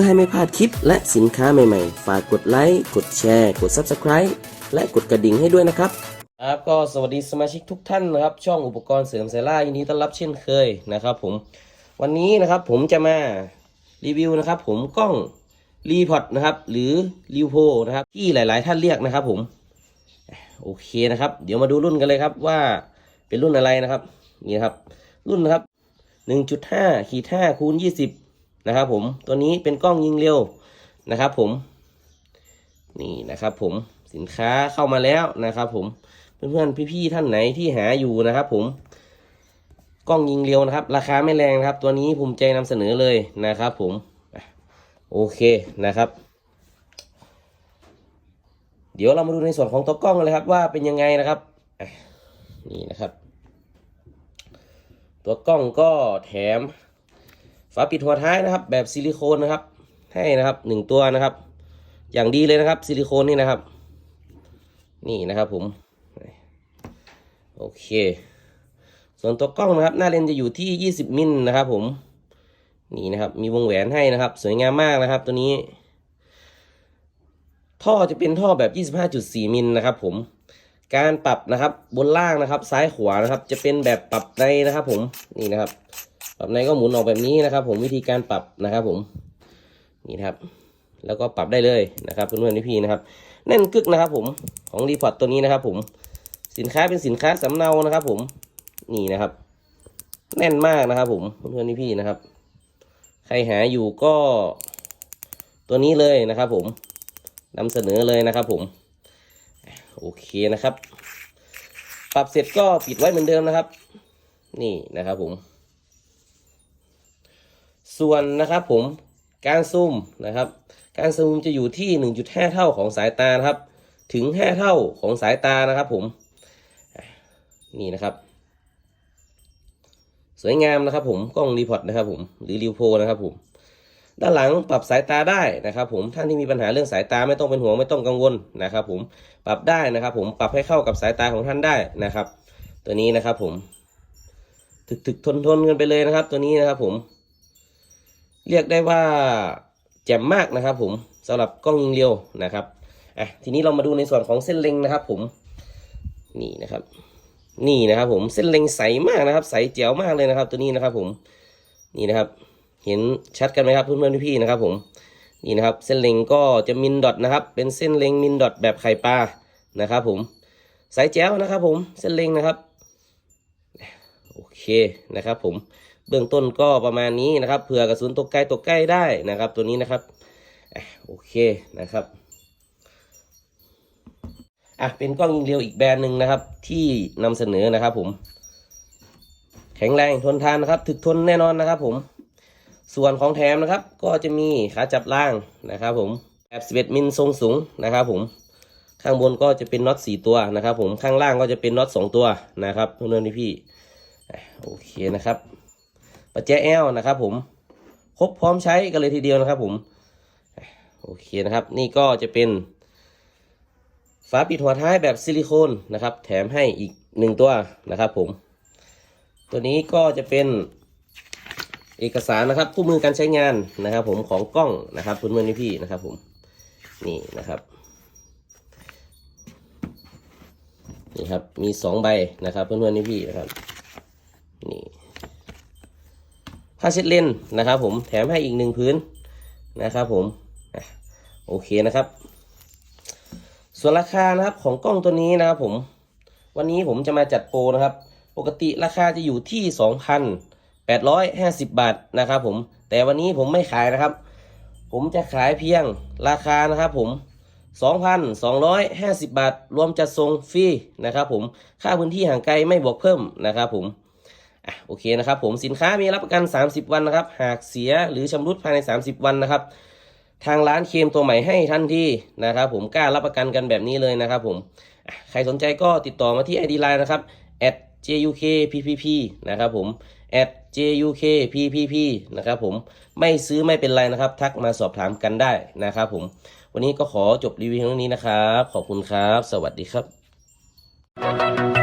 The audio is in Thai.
พลาดคลิปและสินค้าใหม่ๆ ฝากกดไลค์ กดแชร์ กด Subscribe และกดกระดิ่งให้ด้วยนะครับครับก็สวัสดีสมาชิกทุกท่านนะครับ ช่องอุปกรณ์เสริมเซล่ายินดีต้อนรับเช่นเคยนะครับผมวันนี้นะครับผมจะมารีวิวนะครับผมกล้องรีพอดนะครับหรือรีโพนะครับที่หลายๆ ท่านเรียกนะครับผมโอเคนะครับ เดี๋ยวมาดูรุ่นกันเลยครับว่าเป็นรุ่นอะไรนะครับนี่ครับรุ่นนะครับ1.5ขีด5คูณ20 นะครับผมตัวนี้เป็นกล้องยิงเร็วนะครับผมนี่นะครับผมสินค้าเข้ามาแล้วนะครับผมเพื่อนๆพี่ๆท่านไหนที่หาอยู่นะครับผมกล้องยิงเร็วนะครับ ราคาไม่แรงนะครับ ตัวนี้ภูมิใจนำเสนอเลยนะครับผมโอเคนะครับ เดี๋ยวเรามาดูในส่วนของตัวกล้องเลยครับ ว่าเป็นยังไงนะครับนี่นะครับ ตัวกล้องก็แถม ฝาปิดหัวท้ายนะครับ แบบซิลิโคนนะครับ ให้นะครับหนึ่งตัวนะครับ อย่างดีเลยนะครับซิลิโคนนี่นะครับ นี่นะครับผมโอเค ส่วนตัวกล้องนะครับ หน้าเลนส์จะอยู่ที่ 20 มิลนะครับ ผม นี่นะครับ มีวงแหวนให้นะครับ สวยงามมากนะครับ ตัวนี้ ท่อจะเป็นท่อแบบ 25.4 มิลนะครับ ผม การปรับนะครับ บนล่างนะครับ ซ้ายขวานะครับ จะเป็นแบบปรับในนะครับ ผม นี่นะครับ ปรับในก็หมุนออกแบบนี้นะครับ ผมวิธีการปรับนะครับ ผมนี่ครับ แล้วก็ปรับได้เลยนะครับเพื่อนๆพี่ๆนะครับ แน่นกึกนะครับ ผมของรีพอร์ตตัวนี้นะครับ ผมสินค้าเป็นสินค้าสำเนานะครับ ผมนี่นะครับ แน่นมากนะครับ ผมเพื่อนๆพี่ๆนะครับ ใครหาอยู่ก็ตัวนี้เลยนะครับ ผมนำเสนอเลยนะครับ ผมโอเคนะครับ ปรับเสร็จก็ปิดไว้เหมือนเดิมนะครับ นี่นะครับผม ส่วนนะครับผมการซูมนะครับ การซูมจะอยู่ที่ 1.5 เท่าของสายตานะครับ ถึง 5 เท่าของสายตานะครับผมนี่นะครับ สวยงามนะครับผมกล้องรีพอร์ตนะครับผมหรือริวโพนะครับผมด้านหลังปรับสายตาได้นะครับ ผมท่านที่มีปัญหาเรื่องสายตาไม่ต้องเป็นห่วงไม่ต้องกังวลนะครับ ผมปรับได้นะครับ ผมปรับให้เข้ากับสายตาของท่านได้นะครับ ตัวนี้นะครับผมถึกถึกทนทนกันไปเลยนะครับ ตัวนี้นะครับผม เรียกได้ว่าแจ่มมากนะครับ ผมสำหรับกล้องยิงเร็วนะครับอะทีนี้เรามาดูในส่วนของเส้นเล็งนะครับ ผมนี่นะครับ นี่นะครับ ผมเส้นเล็งใสมากนะครับ ใสแจ๋วมากเลยนะครับ ตัวนี้นะครับ ผมนี่นะครับ เห็นชัดกันไหมครับเพื่อนๆพี่ๆนะครับ ผมนี่นะครับ เส้นเล็งก็จะมินดอทนะครับ เป็นเส้นเล็งมินดอทแบบไข่ปลานะครับ ผมใสแจ๋วนะครับ ผมเส้นเล็งนะครับ โอเคนะครับ ผม เบื้องต้นก็ประมาณนี้นะครับเผื่อกระสุนตกไกลตกใกล้ได้นะครับ ตัวนี้นะครับโอเคนะครับอะเป็นกล้องยิงเร็วอีกแบรนด์หนึ่งนะครับ ที่นำเสนอนะครับ ผม แข็งแรงทนทานนะครับ ถึกทนแน่นอนนะครับ ผม ส่วนของแถมนะครับ ก็จะมีขาจับล่างนะครับ ผมแบบ11มิลทรงสูงนะครับ ผมข้างบนก็จะเป็นน็อต4ตัวนะครับ ผมข้างล่างก็จะเป็นน็อต2ตัวนะครับเพื่อนๆพี่ๆโอเคนะครับ ปัจแจแอลนะครับผมครบพร้อมใช้กันเลยทีเดียวนะครับผมโอเคนะครับ นี่ก็จะเป็นฝาปิดหัวท้ายแบบซิลิโคนนะครับ แถมให้อีกหนึ่งตัวนะครับผม ตัวนี้ก็จะเป็นเอกสารนะครับคู่มือการใช้งานนะครับ ผมของกล้องนะครับเพื่อนๆพี่ๆนะครับผมนี่นะครับนี่ครับมีสองใบนะครับเพื่อนๆพี่ๆนะครับ นี่ ผ้าเช็ดเลนนะครับ ผมแถมให้อีกหนึ่งพื้นนะครับ ผมโอเคนะครับ ส่วนราคานะครับของกล้องตัวนี้นะครับ ผม วันนี้ผมจะมาจัดโปรนะครับ ปกติราคาจะอยู่ที่ 2,850 บาทนะครับ ผม แต่วันนี้ผมไม่ขายนะครับ ผมจะขายเพียงราคานะครับ ผม2,250 บาท รวมจัดส่งฟรีนะครับ ผม ค่าพื้นที่ห่างไกลไม่บวกเพิ่มนะครับ ผม อะโอเคนะครับผมสินค้ามีรับประกัน 30 วันนะครับ หากเสียหรือชำรุดภายใน 30 วันนะครับ ทางร้านเคมตัวใหม่ให้ทันทีนะครับ ผมกล้ารับประกันกันแบบนี้เลยนะครับ ผมใครสนใจก็ติดต่อมาที่ ID Line นะครับ @jukppp นะครับผม @jukppp นะครับผมไม่ซื้อไม่เป็นไรนะครับ ทักมาสอบถามกันได้นะครับ ผม วันนี้ก็ขอจบรีวิวเท่านี้นะครับ ขอบคุณครับ สวัสดีครับ